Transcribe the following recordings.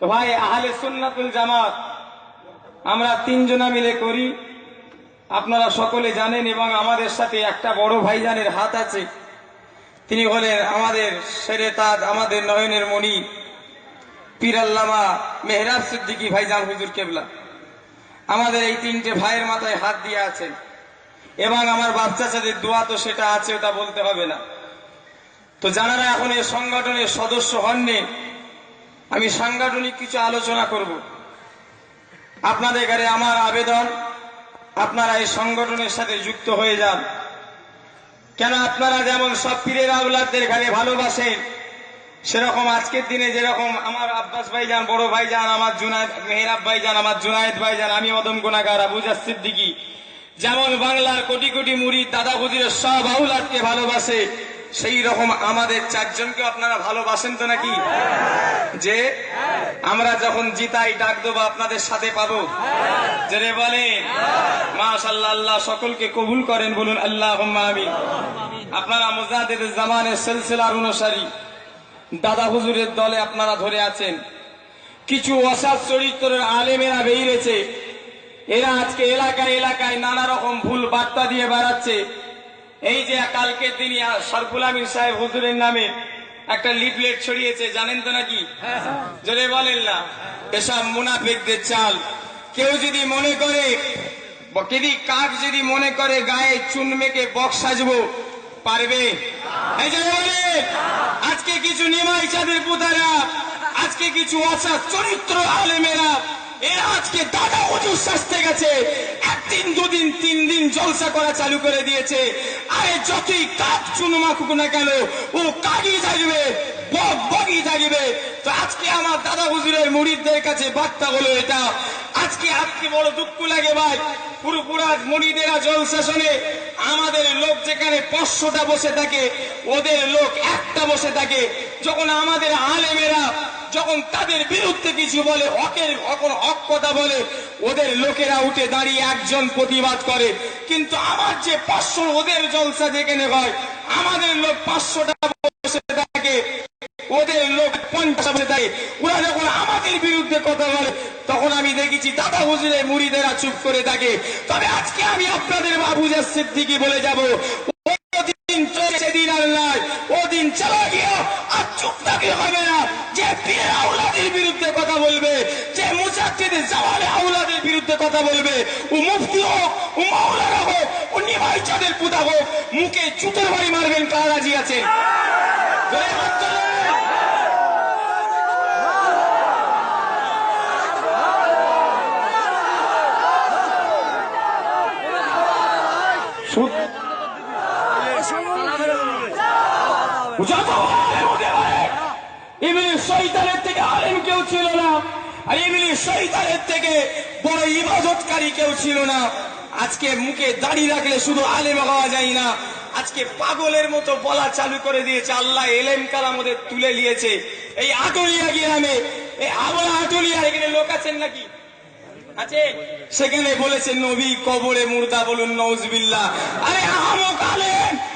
তো ভাই, আহলে সুন্নাতুল জামাত, আমরা তিনজনা মিলে করি। আপনারা সকলে জানেন এবং আমাদের সাথে একটা বড় ভাইজানের হাত আছে। তিনি হলেন আমাদের সেরে তাজ আমাদের নয়নের মণি পীরাল্লামা মেহরাব সিদ্দিকী ভাইজান হুজুর কেবলা। আমাদের এই তিনটে ভাইয়ের মাথায় হাত দিয়ে আছেন। এবং আমার বাচ্চাদের দোয়া তো সেটা আছে, ওটা বলতে হবে না। তো যারা এখন এই সংগঠনের সদস্য হননি আমি সাংগঠনিক কিছু আলোচনা করব। আপনাদের ঘরে আমার আবেদন, আপনারা এই সংগঠনের সাথে যুক্ত হয়ে যান। কেন আপনারা যেমন সব পীরের আউলাদদের ঘরে ভালোবাসেন, সেরকম আজকের দিনে যেরকম আমার আব্বাস ভাইজান, বড় ভাইজান, আমার জুনায়দ, মেহরাব ভাইজান, আমার জুনায়েদ ভাইজান, আমি অদম গুনাগার আবুজা সিদ্দিকি, যেমন বাংলার কোটি কোটি মুড়ি দাদা হুজুরের সব আউলাদকে ভালোবাসে, সেই রকম আমাদের চারজনকে আপনারা ভালোবাসেন তো নাকি? যে আমরা যখন জিতাই ডাক দেবো আপনাদের সাথে পাবো। রে বলেন। মাশাল্লাহ আল্লাহ সকলকে কবুল করেন, বলুন আল্লাহ আমিন। আপনারা মুজাদের জামানের সিলসিলার অনুসারী। দাদা হুজুরের দলে আপনারা ধরে আছেন। কিছু অসাধ চরিত্রের আলেমেরা বেরিয়েছে। এরা আজকে এলাকায় এলাকায় নানা রকম ভুল বার্তা দিয়ে বেড়াচ্ছে। এই যে কালকের দিনই সরফুল আমিন সাহেব হুজুরের নামে একটা লিফলেট ছড়িয়েছে, জানেন তো নাকি? যদি বলেন না। এসব মুনাফিকদের চাল। কেউ যদি মনে করে, যদি কাক যদি মনে করে গায়ে চুন মেকে বক্স সাজবো, পারবে? আজকে কিছু নিমাই চাঁদের পুতারা, আজকে কিছু অসৎ চরিত্র আলেমেরা আজকে দাদা হুজুর সাজতে গেছে। একদিন দুদিন তিন দিন জলসা করা চালু করে দিয়েছে। আরে যতই কাক চুনো মাখুক না কেন, ও কাকই থাকবে আমাদের লোক যেখানে পাঁচশোটা বসে থাকে, ওদের লোক একটা বসে থাকে। যখন আমাদের আলেমেরা যখন তাদের বিরুদ্ধে কিছু বলে, হকের হকর, হক কথা বলে, ওদের লোকেরা উঠে দাঁড়িয়ে একজন প্রতিবাদ করে। কিন্তু আমার যে পাঁচশো ওদের জলসা যেখানে হয়, আমাদের লোক পাঁচশোটা বসে থাকে, ওদের লোক পঞ্চাশ বসে থাকে। ওরা যখন আমাদের বিরুদ্ধে কথা বলে, তখন আমি দেখেছি দাদা হুজুরের মুড়িদেরা চুপ করে থাকে। তবে আজকে আমি আপনাদের বাবুজার সিদ্দিকি বলে যাব। দিন চলেছে দিন নয় ও দিন চলে আর চুপ থাকলে হবে না। যে পীর আউলাদের বিরুদ্ধে কথা বলবে, যে মুজাদ্দিদের জামালে আউলাদের বিরুদ্ধে কথা বলবে, ও মুফতি হোক, ও মাওলানা হোক, ও নিমাই চাঁদের পুতা হোক, মুখে চুতের বাড়ি মারবেন কারা রাজি আছেন? যত ইবলিস শয়তানের থেকে আলেম কেউ ছিল না, আর ইবলিস শয়তানের থেকে বড় ইবাদতকারী কেউ ছিল না। আজকে মুখে দাড়ি রাখলে শুধু আলেম হওয়া যায় না। আজকে পাগলের মতো বলা চালু করে দিয়েছে, আল্লাহ এলেম কালাম ওদের তুলে নিয়েছে। এই আটলিয়া গ্রামে, এই আবলা আটলিয়া, এখানে লোক আছেন নাকি? আছে? সেখানে বলেছে, নবী কবরে মুর্দা বলুন নৌজবিল্লা আরে আহমক আলেম!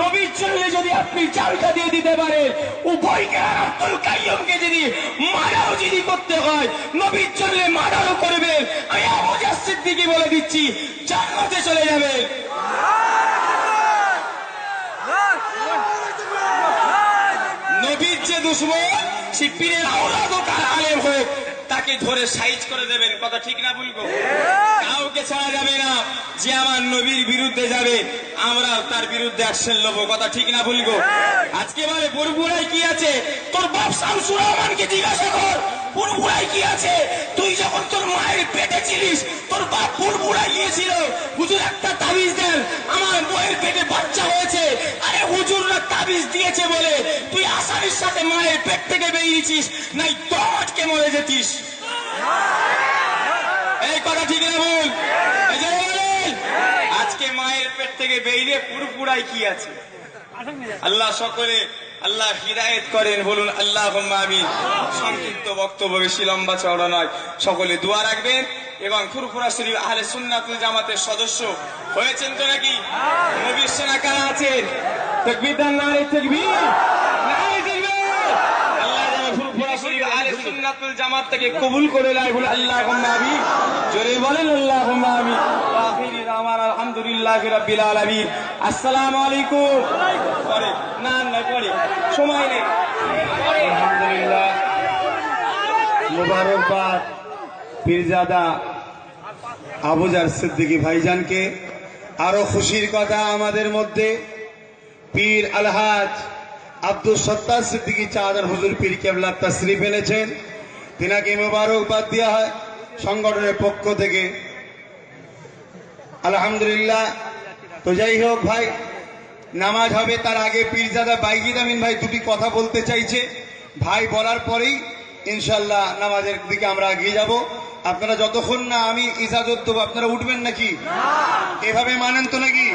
নবীর চললে যদি আপনি চালটা দিয়ে দিতে পারেন, উভয়কে আর আব্দুল কাইয়মকে যদি মারাও যদি করতে হয়, নবীর চললে মারাও করবেন আমি আবুজার সিদ্দিকি বলে দিচ্ছি, জান্নাতে চলে যাবেন। নবীর যে দুশ্মন, সে পীরের আওলাদ হোক আর আলেম হোক। তাকে ধরে সাইজ করে দেবেন, কথা ঠিক না বলব কাউকে ছাড়া যাবে না, যে আমার নবীর বিরুদ্ধে যাবে আমরা তার বিরুদ্ধে অ্যাকশন নেব, কথা ঠিক না বলব আজকে বলে পুরপুরাই কি আছে? তোর বাপ শামসুর রহমানকে জিজ্ঞাসা কর পুরপুরাই কি আছে? তুই যখন তোর মায়ের পেটে ছিলিস, তোর বাপ পুরপুরাই গিয়েছিল। হুজুর একটা তাবিজ দেন, আমার বইয়ের পেটে বাচ্চা হয়েছে তাবিজ দিয়েছে বলে তুই আসামির সাথে মায়ের পেট থেকে বেরিয়েছিস, নাই দটকে মরে যেতিস। এই কথা ঠিক না বল আজকে মায়ের পেট থেকে বেরিয়ে পুরপুরাই কি আছে? আল্লাহ সকলে আল্লাহ হিদায়ত করেন, বলুন আল্লাহ আমি সংক্ষিপ্ত বক্তব্য বেশি লম্বা চওড়া নয়। সকলে দোয়া রাখবেন এবং ফুরফুরা শরীফ আহলে সুন্নাতুল জামাতের সদস্য হয়েছেন তো নাকি? নবীর সেনা কারা আছেন? তকবীর দান তকবীর। নারে তকবীর। জামাত থেকে কবুল করে আল্লাহ জোরে বলেন আল্লাহ আলহামদুলিল্লাহ রাব্বিল আলামিন। আসসালামু আলাইকুম। পরে। না না, পরে। সময় নেই। আলহামদুলিল্লাহ। মুবারকবাদ। পীরজাদা আবুজার সিদ্দিকী ভাইজানকে আরও খুশির কথা আমাদের মধ্যে পীর আলহাজ আব্দুল সত্তার সিদ্দিকী চাঁদার হুজুর পীর কেবলা তশরিফ এনেছেন। তিনাকে মুবারকবাদ দেওয়া হয়। সংগঠনের পক্ষ থেকে। আলহামদুলিল্লাহ। তো যাই হোক ভাই নামাজ হবে তার আগে পীরজাদা বাইজিদ আমিন ভাই দুটি কথা বলতে চাইছে। ভাই বলার পরেই ইনশাল্লাহ নামাজের দিকে আমরা এগিয়ে যাব। আপনারা যতক্ষণ না আমি ইজাজত দেবো আপনারা উঠবেন নাকি? এভাবে মানেন তো নাকি?